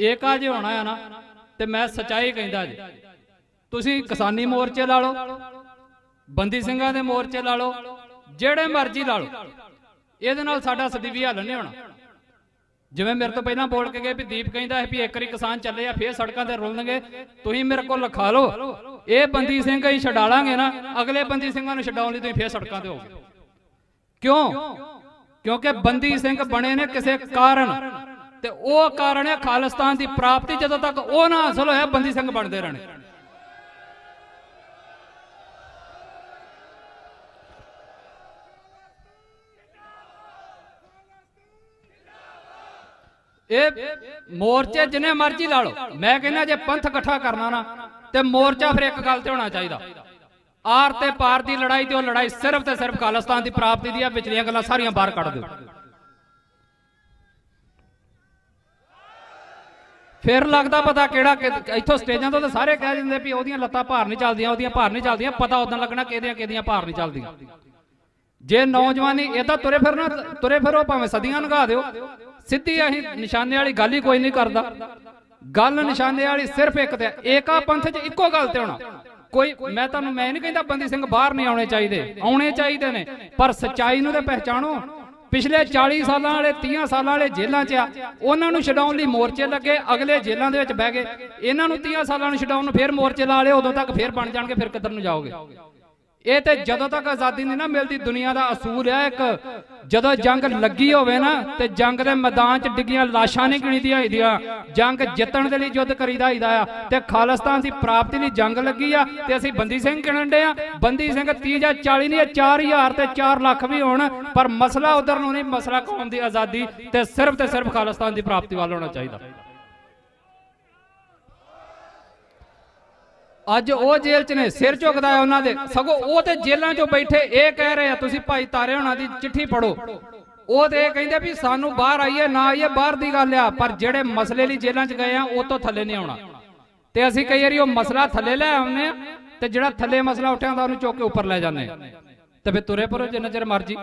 ਏਕਾ ਜੇ ਹੋਣਾ ਆ ਨਾ? ਤੇ ਮੈਂ ਸਚਾਈ ਕਹਿੰਦਾ ਜੀ। ਤੁਸੀਂ ਕਿਸਾਨੀ ਮੋਰਚੇ ਲਾ ਲਓ, ਬੰਦੀ ਸਿੰਘਾਂ ਦੇ ਮੋਰਚੇ ਲਾ ਲਓ, ਜਿਹੜੇ ਮਰਜ਼ੀ ਲਾ ਲਓ। ਇਹਦੇ ਨਾਲ ਸਾਡਾ ਸਦੀਵੀ ਹੱਲ ਨਹੀਂ ਹੋਣਾ। ਜਿਵੇਂ ਮੇਰੇ ਤੋਂ ਪਹਿਲਾਂ ਬੋਲ ਕੇ ਗਏ ਵੀ ਦੀਪ ਕਹਿੰਦਾ ਹੈ ਵੀ ਇੱਕ ਵਾਰੀ ਕਿਸਾਨ ਚੱਲੇ ਆ, ਫੇਰ ਸੜਕਾਂ ਤੇ ਰੁਲਣਗੇ, ਤੁਸੀਂ ਮੇਰੇ ਕੋਲ ਲਿਖਾ ਲਓ। ਇਹ ਬੰਦੀ ਸਿੰਘ ਅਸੀਂ ਛਡਾ ਲਾਂਗੇ ਨਾ, ਅਗਲੇ ਬੰਦੀ ਸਿੰਘਾਂ ਨੂੰ ਛਡਾਉਣ ਲਈ ਤੁਸੀਂ ਫੇਰ ਸੜਕਾਂ ਤੇ ਹੋਗੇ ਕਿਉਂ? ਕਿਉਂਕਿ ਬੰਦੀ ਸਿੰਘ ਬਣੇ ਨੇ ਕਿਸੇ ਕਾਰਨ। ਤੇ ਉਹ ਕਾਰਨ ਹੈ ਖਾਲਿਸਤਾਨ ਦੀ ਪ੍ਰਾਪਤੀ, ਜਦੋਂ ਤੱਕ ਉਹ ਨਾ ਹਾਸਲ ਹੋਇਆ, ਬੰਦੀ ਸਿੰਘ ਬਣਦੇ ਰਹਿਣੇ। ਇਹ ਮੋਰਚੇ ਜਿੰਨੇ ਮਰਜ਼ੀ ਲਾ ਲਓ। ਮੈਂ ਕਹਿੰਦਾ ਜੇ ਪੰਥ ਇਕੱਠਾ ਕਰਨਾ ਨਾ, ਤੇ ਮੋਰਚਾ ਫਿਰ ਇੱਕ ਗੱਲ ਤੇ ਹੋਣਾ ਚਾਹੀਦਾ। ਆਰ ਤੇ ਪਾਰ ਦੀ ਲੜਾਈ ਤੇ ਉਹ ਲੜਾਈ ਸਿਰਫ ਤੇ ਸਿਰਫ ਖਾਲਿਸਤਾਨ ਦੀ ਪ੍ਰਾਪਤੀ ਦੀ ਆ, ਵਿਚਲੀਆਂ ਗੱਲਾਂ ਸਾਰੀਆਂ ਬਾਹਰ ਕੱਢ ਦਿਓ। ਫਿਰ ਲੱਗਦਾ ਪਤਾ ਕਿਹੜਾ ਇੱਥੋਂ ਸਟੇਜਾਂ ਤੋਂ ਤਾਂ ਸਾਰੇ ਕਹਿ ਦਿੰਦੇ ਵੀ ਉਹਦੀਆਂ ਲੱਤਾਂ ਭਾਰ ਨਹੀਂ ਚੱਲਦੀਆਂ, ਉਹਦੀਆਂ ਭਾਰ ਨਹੀਂ ਚੱਲਦੀਆਂ, ਪਤਾ ਉਦੋਂ ਲੱਗਣਾ ਕਿਹਦੀਆਂ ਕਿਹਦੀਆਂ ਭਾਰ ਨਹੀਂ ਚੱਲਦੀਆਂ। ਜੇ ਨੌਜਵਾਨੀ ਇਹਦਾ ਤੁਰੇ ਫਿਰਨਾ, ਤੁਰੇ ਫਿਰੋ ਭਾਵੇਂ ਸਦੀਆਂ ਲੰਘਾ ਦਿਓ, ਸਿੱਧੀ ਅਸੀਂ ਨਿਸ਼ਾਨੇ ਵਾਲੀ ਗੱਲ ਹੀ ਕੋਈ ਨਹੀਂ ਕਰਦਾ। ਗੱਲ ਨਿਸ਼ਾਨੇ ਵਾਲੀ ਸਿਰਫ ਇੱਕ ਤੇ ਏਕਾ ਪੰਥ 'ਚ ਇੱਕੋ ਗੱਲ ਤੇ ਹੋਣਾ। ਕੋਈ, ਮੈਂ ਤੁਹਾਨੂੰ, ਮੈਂ ਨਹੀਂ ਕਹਿੰਦਾ ਬੰਦੀ ਸਿੰਘ ਬਾਹਰ ਨਹੀਂ ਆਉਣੇ ਚਾਹੀਦੇ ਆਉਣੇ ਚਾਹੀਦੇ ਨੇ, ਪਰ ਸੱਚਾਈ ਨੂੰ ਤੇ ਪਹਿਚਾਣੋ। ਪਿਛਲੇ 40 ਸਾਲਾਂ ਵਾਲੇ 30 ਸਾਲਾਂ ਵਾਲੇ ਜੇਲ੍ਹਾਂ 'ਚ ਆ। ਉਹਨਾਂ ਨੂੰ ਛਡਾਉਣ ਲਈ ਮੋਰਚੇ ਲੱਗੇ, ਅਗਲੇ ਜੇਲ੍ਹਾਂ ਦੇ ਵਿੱਚ ਬਹਿ ਗਏ। ਇਹਨਾਂ ਨੂੰ 30 ਸਾਲਾਂ ਨੂੰ ਛਡਾਉਣ ਨੂੰ ਫੇਰ ਮੋਰਚੇ ਲਾ ਲਏ, ਉਦੋਂ ਤੱਕ ਫੇਰ ਬਣ ਜਾਣਗੇ, ਫਿਰ ਕਿੱਧਰ ਨੂੰ ਜਾਓਗੇ? ਇਹ ਤੇ ਜਦੋਂ ਤੱਕ ਆਜ਼ਾਦੀ ਨਹੀਂ ਨਾ ਮਿਲਦੀ, ਦੁਨੀਆ ਦਾ ਅਸੂਲ ਹੈ ਇੱਕ ਜਦੋਂ ਜੰਗ ਲੱਗੀ ਹੋਵੇ ਨਾ ਤੇ ਜੰਗ ਦੇ ਮੈਦਾਨ 'ਚ ਡਿੱਗੀਆਂ ਲਾਸ਼ਾਂ ਨਹੀਂ ਗਿਣੀਦੀਆਂ ਹੁੰਦੀਆਂ ਜੰਗ ਜਿੱਤਣ ਦੇ ਲਈ ਯੁੱਧ ਕਰੀਦਾ ਹੁੰਦਾ ਆ। ਤੇ ਖਾਲਿਸਤਾਨ ਦੀ ਪ੍ਰਾਪਤੀ ਲਈ ਜੰਗ ਲੱਗੀ ਆ ਤੇ ਅਸੀਂ ਬੰਦੀ ਸਿੰਘ ਗਿਣਨ ਦੇ ਆ। ਬੰਦੀ ਸਿੰਘ 30 ਜਾਂ 40 ਨਹੀਂ, ਇਹ 4000 ਤੇ 4 ਲੱਖ ਵੀ ਹੋਣ, ਪਰ ਮਸਲਾ ਉਧਰ ਨੂੰ ਨਹੀਂ, ਮਸਲਾ ਕੌਮ ਦੀ ਆਜ਼ਾਦੀ ਤੇ ਸਿਰਫ ਤੇ ਸਿਰਫ ਖਾਲਿਸਤਾਨ ਦੀ ਪ੍ਰਾਪਤੀ ਵੱਲ ਹੋਣਾ ਚਾਹੀਦਾ। ਅੱਜ ਉਹ ਜੇਲ੍ਹ 'ਚ ਨੇ ਸਿਰ ਝੁਕਦਾ ਹੈ ਉਹਨਾਂ ਦੇ। ਸਗੋਂ ਉਹ ਤੇ ਜੇਲ੍ਹਾਂ 'ਚੋਂ ਬੈਠੇ ਇਹ ਕਹਿ ਰਹੇ ਆ ਤੁਸੀਂ ਭਾਈ ਤਾਰੇ ਹੋਣਾ ਦੀ ਚਿੱਠੀ ਪੜੋ ਉਹ ਤੇ ਇਹ ਕਹਿੰਦੇ ਵੀ ਸਾਨੂੰ ਬਾਹਰ ਆਈਏ ਨਾ ਆਈਏ ਬਾਹਰ ਦੀ ਗੱਲ ਆ ਪਰ ਜਿਹੜੇ ਮਸਲੇ ਲਈ ਜੇਲ੍ਹਾਂ 'ਚ ਗਏ ਆ ਉਹ ਤੋਂ ਥੱਲੇ ਨਹੀਂ ਆਉਣਾ। ਤੇ ਅਸੀਂ ਕਈ ਵਾਰੀ ਉਹ ਮਸਲਾ ਥੱਲੇ ਲੈ ਆਉਂਦੇ ਆ ਤੇ ਜਿਹੜਾ ਥੱਲੇ ਮਸਲਾ ਉੱਠਿਆ ਹੁੰਦਾ ਉਹਨੂੰ ਚੁੱਕ ਕੇ ਉੱਪਰ ਲੈ ਜਾਂਦੇ ਆ। ਤੇ ਫਿਰ ਤੁਰੇ ਪਰੋ ਜਿੰਨਾ ਚਿਰ ਮਰਜ਼ੀ।